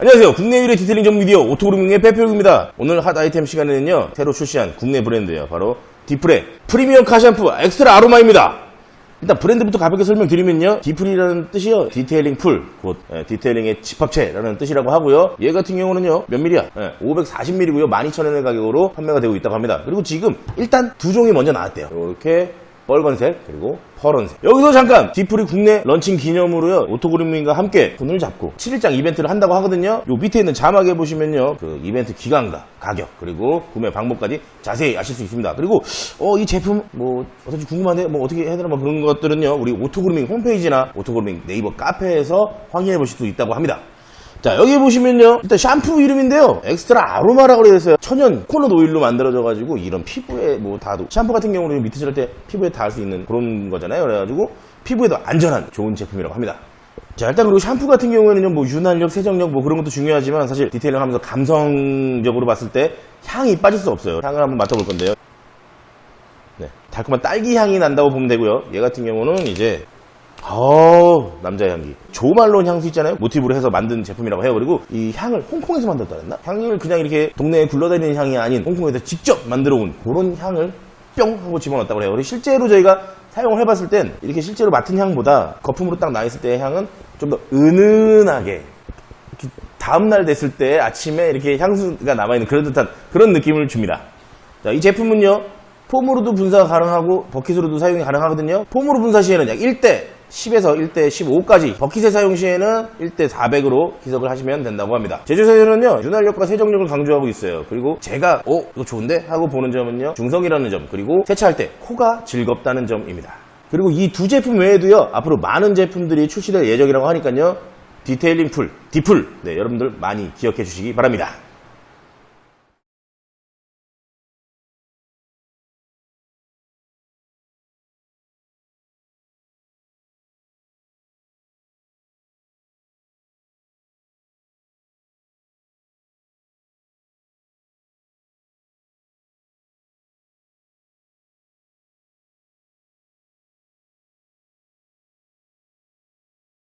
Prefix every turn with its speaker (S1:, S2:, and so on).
S1: 안녕하세요. 국내 유래 디테일링 전문 미디어 오토그루밍의 배표입니다. 오늘 핫 아이템 시간에는요. 새로 출시한 국내 브랜드예요. 바로 디프레 프리미엄 카 샴푸 엑스트라 아로마입니다. 일단 브랜드부터 가볍게 설명드리면요. 디프리라는 뜻이요. 디테일링 풀, 곧 예, 디테일링의 집합체라는 뜻이라고 하고요. 얘 같은 경우는요. 몇 밀이야? 540ml고요. 12,000원의 가격으로 판매가 되고 있다고 합니다. 그리고 지금 일단 두 종이 먼저 나왔대요. 이렇게 빨간색 그리고 파란색. 여기서 잠깐 디프리 국내 런칭 기념으로요 오토그루밍과 함께 손을 잡고 7일장 이벤트를 한다고 하거든요. 요 밑에 있는 자막에 보시면요 그 이벤트 기간과 가격 그리고 구매 방법까지 자세히 아실 수 있습니다. 그리고 어 이 제품 뭐 어떤지 궁금한데 뭐 어떻게 해야 되나 뭐 그런 것들은요 우리 오토그루밍 홈페이지나 오토그루밍 네이버 카페에서 확인해 보실 수 있다고 합니다 자 여기 보시면요. 일단 샴푸 이름인데요. 엑스트라 아로마라고 있어요 천연 코넛 오일로 만들어져 가지고 이런 피부에 뭐 닿아도 샴푸 같은 경우는 밑에 찌를 때 피부에 닿을 수 있는 그런 거잖아요. 그래가지고 피부에도 안전한 좋은 제품이라고 합니다. 자 일단 그리고 샴푸 같은 경우에는요 뭐 윤활력 세정력 뭐 그런 것도 중요하지만 사실 디테일링 하면서 감성적으로 봤을 때 향이 빠질 수 없어요. 향을 한번 맡아볼 건데요. 네, 달콤한 딸기 향이 난다고 보면 되고요. 얘 같은 경우는 이제 어우 남자 향기. 조말론 향수 있잖아요. 모티브로 해서 만든 제품이라고 해요. 그리고 이 향을 홍콩에서 만들었다 했나? 향을 그냥 이렇게 동네에 굴러다니는 향이 아닌 홍콩에서 직접 만들어 온 그런 향을 뿅 하고 집어넣었다고 해요. 그리고 실제로 저희가 사용을 해봤을 땐 이렇게 실제로 맡은 향보다 거품으로 딱 나있을 때의 향은 좀 더 은은하게 다음날 됐을 때 아침에 이렇게 향수가 남아있는 그런 듯한 그런 느낌을 줍니다. 자, 이 제품은요 폼으로도 분사가 가능하고 버킷으로도 사용이 가능하거든요. 폼으로 분사 시에는 약 1대 10에서 1대 15까지 버킷의 사용 시에는 1대 400으로 기석을 하시면 된다고 합니다. 제조사에는요 윤활력과 세정력을 강조하고 있어요. 그리고 제가 어 이거 좋은데? 하고 보는 점은요 중성이라는 점. 그리고 세차할 때 코가 즐겁다는 점입니다. 그리고 이 두 제품 외에도요 앞으로 많은 제품들이 출시될 예정이라고 하니까요 디테일링 풀 디풀. 네 여러분들 많이 기억해 주시기 바랍니다